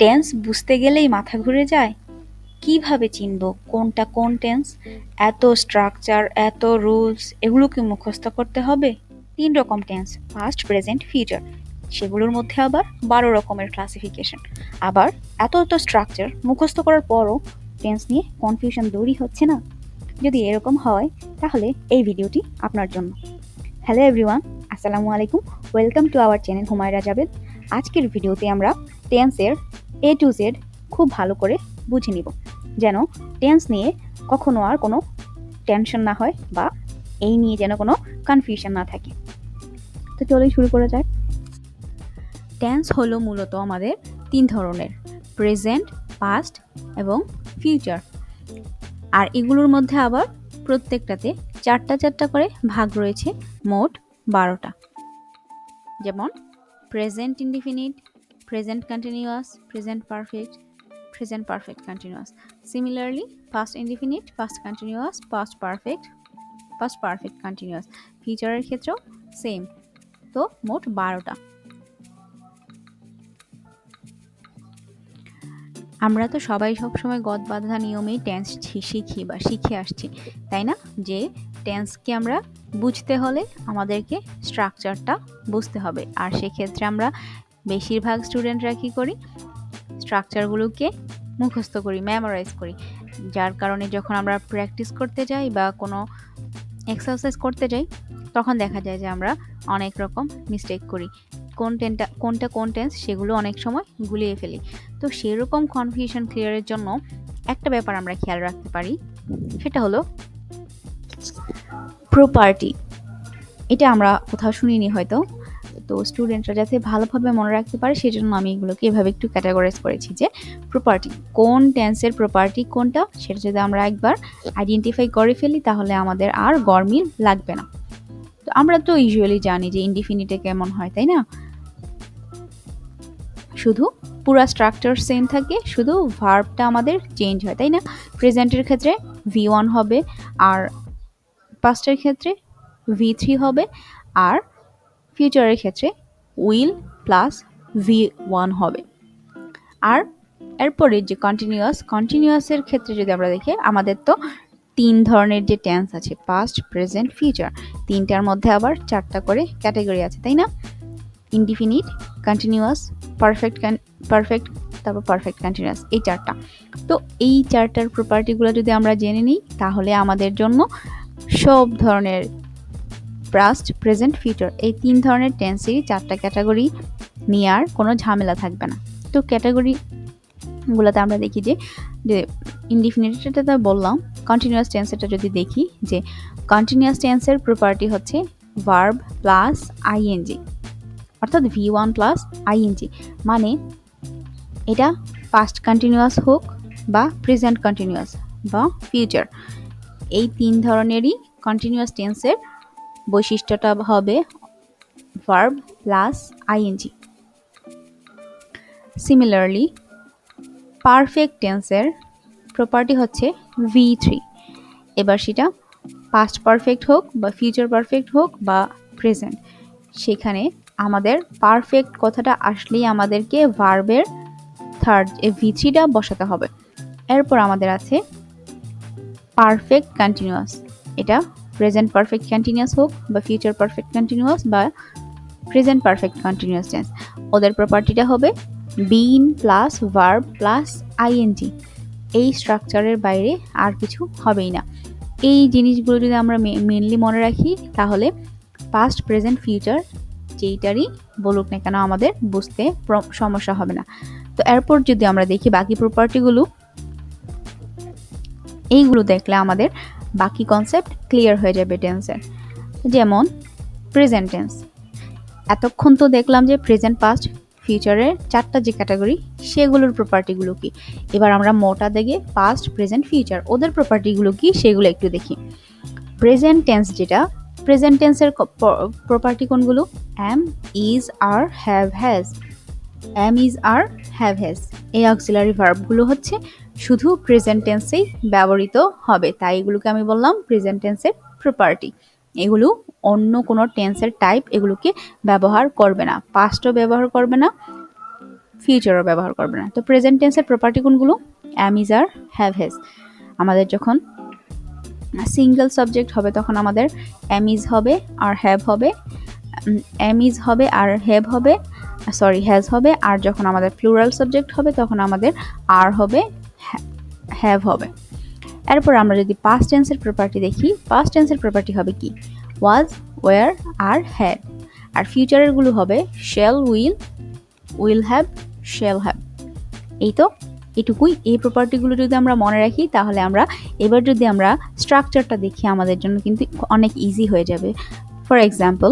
Tense বুঝতে গেলেই মাথা ঘুরে যায়। কীভাবে চিনব কোনটা কোন টেন্স? এত স্ট্রাকচার, এত রুলস এগুলো কি মুখস্থ করতে হবে। তিন রকম টেন্স পাস্ট প্রেজেন্ট ফিউচার সেগুলোর মধ্যে আবার বারো রকমের ক্লাসিফিকেশন আবার এত এত স্ট্রাকচার মুখস্থ করার পরও টেন্স নিয়ে কনফিউশন দূরই হচ্ছে না। যদি এরকম হয়, তাহলে এই ভিডিওটি আপনার জন্য। হ্যালো এভরিওয়ান আসসালামু আলাইকুম। Welcome to our channel Humaira Jabed. আজকের ভিডিওতে আমরা টেন্সের এ টু জেড খুব ভালো করে বুঝে নিব। যেন টেন্স নিয়ে কখনো আর কোনো টেনশন না হয় বা এই নিয়ে যেন কোনো কনফিউশন না থাকে। তো চলেই শুরু করা যাক। টেন্স হলো মূলত আমাদের তিন ধরনের প্রেজেন্ট পাস্ট এবং ফিউচার আর এগুলোর মধ্যে আবার প্রত্যেকটাতে চারটা চারটা করে ভাগ রয়েছে মোট বারোটা। যেমন present indefinite present continuous present perfect present perfect continuous similarly past indefinite past continuous past perfect past perfect continuous ফিউচারের ক্ষেত্রেও সেম তো মোট বারোটা। আমরা তো সবাই সবসময় গদ বাঁধা নিয়মেই টেন্স শিখি বা শিখে আসছি, তাই না? যে টেন্সকে আমরা বুঝতে হলে আমাদেরকে স্ট্রাকচারটা বুঝতে হবে। আর সেক্ষেত্রে আমরা বেশিরভাগ স্টুডেন্টরা কী করি? স্ট্রাকচারগুলোকে মুখস্থ করি মেমোরাইজ করি। যার কারণে যখন আমরা প্র্যাকটিস করতে যাই বা কোনো এক্সারসাইজ করতে যাই, তখন দেখা যায় যে আমরা অনেক রকম মিস্টেক করি। কোন টেনটা কোনটা কোন টেন্স সেগুলো অনেক সময় গুলিয়ে ফেলি। তো সেরকম কনফিউশন ক্লিয়ারের জন্য একটা ব্যাপার আমরা খেয়াল রাখতে পারি, সেটা হলো প্রপার্টি এটা আমরা কোথাও শুনিনি হয়তো। তো স্টুডেন্টরা যাতে ভালোভাবে মনে রাখতে পারে সেই জন্য আমি এগুলোকে এভাবে একটু ক্যাটাগরাইজ করেছি যে প্রপার্টি কোন টেন্সের প্রপার্টি কোনটা, সেটা যদি আমরা একবার আইডেন্টিফাই করে ফেলি, তাহলে আমাদের আর গরমিল লাগবে না। তো আমরা তো ইউজুয়ালি জানি যে ইনডিফিনিটে কেমন হয়, তাই না? শুধু পুরা স্ট্রাকচার সেম থাকে, শুধু ভার্বটা আমাদের চেঞ্জ হয়, তাই না? প্রেজেন্টের ক্ষেত্রে ভি ওয়ান হবে, আর পাস্টের ক্ষেত্রে ভি থ্রি হবে, আর ফিউচারের ক্ষেত্রে উইল প্লাস ভি ওয়ান হবে। আর এরপরে যে কন্টিনিউয়াস কন্টিনিউয়াসের ক্ষেত্রে যদি আমরা দেখি, আমাদের তো তিন ধরনের যে টেন্স আছে পাস্ট প্রেজেন্ট ফিউচার তিনটার মধ্যে আবার চারটা করে ক্যাটাগরি আছে, তাই না? ইনডিফিনিট কন্টিনিউয়াস পারফেক্ট পারফেক্ট তারপর পারফেক্ট কন্টিনিউয়াস এই চারটা। তো এই চারটার প্রপার্টিগুলো যদি আমরা জেনে নিই, তাহলে আমাদের জন্য সব ধরনের পাস্ট প্রেজেন্ট ফিউচার এই তিন ধরনের টেন্সেরই চারটা ক্যাটাগরি নিয়ে আর কোনো ঝামেলা থাকবে না। তো ক্যাটাগরিগুলোতে আমরা দেখি যে যে ইনডিফিনিটটা তো বললাম কন্টিনিউয়াস টেন্সেরটা যদি দেখি যে কন্টিনিউয়াস টেন্সের প্রপার্টি হচ্ছে ভার্ব প্লাস আইএনজি অর্থাৎ ভি ওয়ান প্লাস আইএনজি মানে এটা পাস্ট কন্টিনিউয়াস হোক বা প্রেজেন্ট কন্টিনিউয়াস বা ফিউচার এই তিন ধরনেরই কন্টিনিউয়াস টেন্সের বৈশিষ্ট্যটা হবে verb plus ING similarly perfect টেন্সের প্রপার্টি হচ্ছে ভি থ্রি এবার সেটা পাস্ট পারফেক্ট হোক বা ফিউচার পারফেক্ট হোক বা প্রেজেন্ট সেখানে আমাদের পারফেক্ট কথাটা আসলেই আমাদেরকে ভার্বের থার্ড ভি থ্রিটা বসাতে হবে। এরপর আমাদের আছে পারফেক্ট কন্টিনিউয়াস এটা প্রেজেন্ট পারফেক্ট কন্টিনিউয়াস হোক বা ফিউচার পারফেক্ট কন্টিনিউয়াস বা প্রেজেন্ট পারফেক্ট কন্টিনিউয়াস টেন্স ওদের প্রপার্টিটা হবে been plus verb plus ING এই স্ট্রাকচারের বাইরে আর কিছু হবেই না। এই জিনিসগুলো যদি আমরা মেনলি মনে রাখি, তাহলে পাস্ট প্রেজেন্ট ফিউচার যেইটারই বলুক না কেন আমাদের বুঝতে সমস্যা হবে না। তো এরপর যদি আমরা দেখি বাকি প্রপার্টিগুলো এইগুলো দেখলে আমাদের বাকি কনসেপ্ট ক্লিয়ার হয়ে যাবে টেন্সের যেমন প্রেজেন্ট টেন্স এতক্ষণ তো দেখলাম যে প্রেজেন্ট পাস্ট ফিউচারের চারটা যে ক্যাটাগরি সেগুলোর প্রপার্টিগুলো কি? এবার আমরা মোটা দেখে পাস্ট প্রেজেন্ট ফিউচার ওদের প্রপার্টিগুলো কি, সেগুলো একটু দেখি। প্রেজেন্ট টেন্স যেটা প্রেজেন্ট টেন্সের প্রপার্টি কোনগুলো? Am is are have has am is are have has এই অক্সিলারি ভার্বগুলো হচ্ছে শুধু প্রেজেন্ট টেন্সেই ব্যবহৃত হবে, তাই এগুলোকে আমি বললাম প্রেজেন্ট টেন্সের প্রপার্টি এগুলো অন্য কোনো টেন্সের টাইপ এগুলোকে ব্যবহার করবে না পাস্টও ব্যবহার করবে না ফিউচারও ব্যবহার করবে না। তো প্রেজেন্ট টেন্সের প্রপার্টি কোনগুলো? Am is are have has আমাদের যখন সিঙ্গেল সাবজেক্ট হবে, তখন আমাদের অ্যাম ইজ হবে আর হ্যাভ হবে অ্যাম ইজ হবে আর হ্যাভ হবে সরি হ্যাজ হবে, আর যখন আমাদের প্লুরাল সাবজেক্ট হবে, তখন আমাদের আর হবে হ্যাভ হবে। এরপর আমরা যদি পাস্ট টেন্সের প্রপার্টি দেখি পাস্ট টেন্সের প্রপার্টি হবে কি? ওয়াজ ওয়ার আর হ্যাড আর ফিউচারেরগুলো হবে shall will will have shall have এই তো, এটুকুই। এই প্রপার্টিগুলো যদি আমরা মনে রাখি, তাহলে আমরা এবার যদি আমরা স্ট্রাকচারটা দেখি, আমাদের জন্য কিন্তু অনেক ইজি হয়ে যাবে। ফর এক্সাম্পল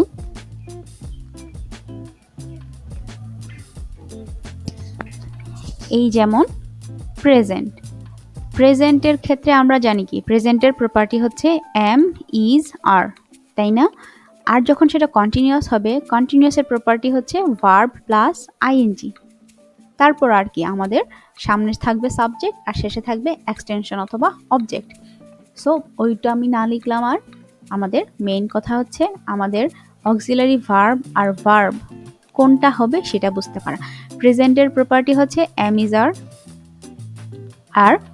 এই যেমন প্রেজেন্ট প্রেজেন্টের ক্ষেত্রে আমরা জানি কি? প্রেজেন্টের প্রপার্টি হচ্ছে এম ইজ আর তাই না? আর যখন সেটা কন্টিনিউয়াস হবে কন্টিনিউয়াসের প্রপার্টি হচ্ছে ভার্ব প্লাস আইএনজি তারপর আর কি আমাদের সামনে থাকবে সাবজেক্ট আর শেষে থাকবে এক্সটেনশন অথবা অবজেক্ট সো ওইটা আমি না লিখলাম আর। আমাদের মেইন কথা হচ্ছে আমাদের অক্সিলারি ভার্ব আর ভার্ব কোনটা হবে সেটা বুঝতে পারা। প্রেজেন্টের প্রপার্টি হচ্ছে অ্যামিজার আর আর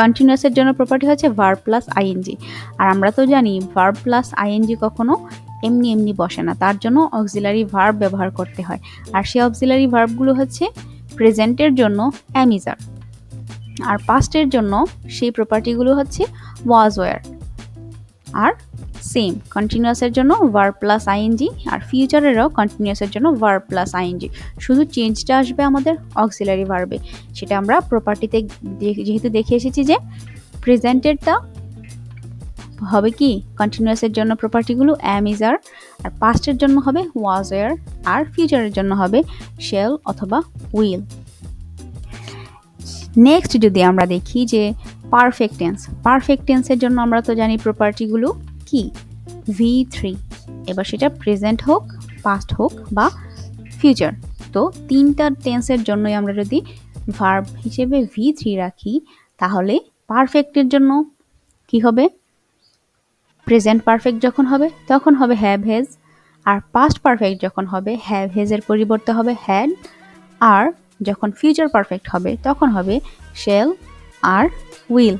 কন্টিনিউয়াসের জন্য প্রপার্টি হচ্ছে ভার্ব প্লাস আইএনজি আর আমরা তো জানি ভার্ব প্লাস আইএনজি কখনো এমনি এমনি বসে না, তার জন্য অক্সিলারি ভার্ব ব্যবহার করতে হয়। আর সেই অক্সিলারি ভার্বগুলো হচ্ছে প্রেজেন্টের জন্য অ্যামিজার আর পাস্টের জন্য সেই প্রপার্টিগুলো হচ্ছে ওয়াজ ওয়ার আর সেম কন্টিনিউয়াসের জন্য ভার প্লাস আইএনজি আর ফিউচারেরও কন্টিনিউয়াসের জন্য ভার প্লাস আইএনজি শুধু চেঞ্জটা আসবে আমাদের অক্সিলারি ভার্বে সেটা আমরা প্রপার্টিতে যেহেতু দেখে এসেছি যে প্রেজেন্টেডটা হবে কি? কন্টিনিউয়াসের জন্য প্রপার্টিগুলো অ্যাম ইজ আর আর পাস্টের জন্য হবে ওয়াজ ওয়ার আর ফিউচারের জন্য হবে শেল অথবা উইল নেক্সট যদি আমরা দেখি যে পারফেক্ট টেন্স পারফেক্ট টেন্সের জন্য আমরা তো জানি প্রপার্টিগুলো কি? ভি থ্রি এবার সেটা প্রেজেন্ট হোক পাস্ট হোক বা ফিউচার তো তিনটা টেন্সের জন্যই আমরা যদি ভার্ব হিসেবে ভি থ্রি রাখি, তাহলে পারফেক্টের জন্য কি হবে? প্রেজেন্ট পারফেক্ট যখন হবে, তখন হবে হ্যাভ হেজ আর পাস্ট পারফেক্ট যখন হবে হ্যাভ হেজের পরিবর্তে হবে হ্যাড আর যখন ফিউচার পারফেক্ট হবে, তখন হবে শেল আর উইল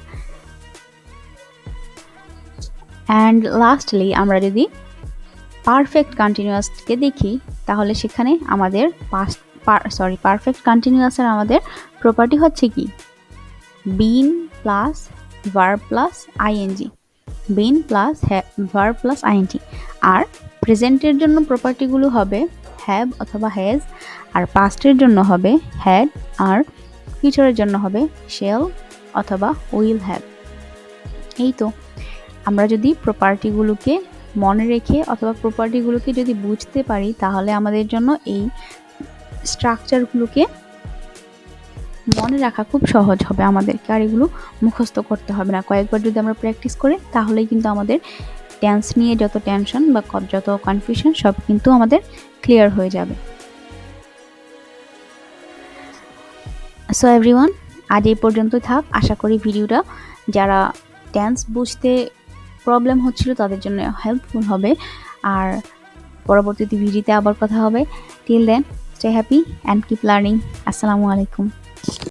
অ্যান্ড লাস্টলি আমরা যদি পারফেক্ট কন্টিনিউয়াসকে দেখি, তাহলে সেখানে আমাদের পাস্ট সরি পারফেক্ট কন্টিনিউয়াসের আমাদের প্রপার্টি হচ্ছে কি? Been plus verb plus ING been plus verb plus ING আর প্রেজেন্টের জন্য প্রপার্টিগুলো হবে হ্যাভ অথবা হ্যাজ আর পাস্টের জন্য হবে হ্যাড আর ফিউচারের জন্য হবে শেল অথবা উইল হ্যাভ এই তো। আমরা যদি প্রপার্টিগুলোকে মনে রেখে অথবা প্রপার্টিগুলোকে যদি বুঝতে পারি, তাহলে আমাদের জন্য এই স্ট্রাকচারগুলোকে মনে রাখা খুব সহজ হবে আমাদেরকে, আর এগুলো মুখস্থ করতে হবে না। কয়েকবার যদি আমরা প্র্যাকটিস করি, তাহলেই কিন্তু আমাদের টেন্স নিয়ে যত টেনশন বা যত কনফিউশন সব কিন্তু আমাদের ক্লিয়ার হয়ে যাবে। সো এভরিওয়ান আজ এই পর্যন্ত থাক। আশা করি ভিডিওটা যারা টেন্স বুঝতে প্রবলেম হচ্ছিল, তাদের জন্য হেল্পফুল হবে। আর পরবর্তীতে ভিডিওতে আবার কথা হবে। Till then stay happy and keep learning আসসালামু আলাইকুম।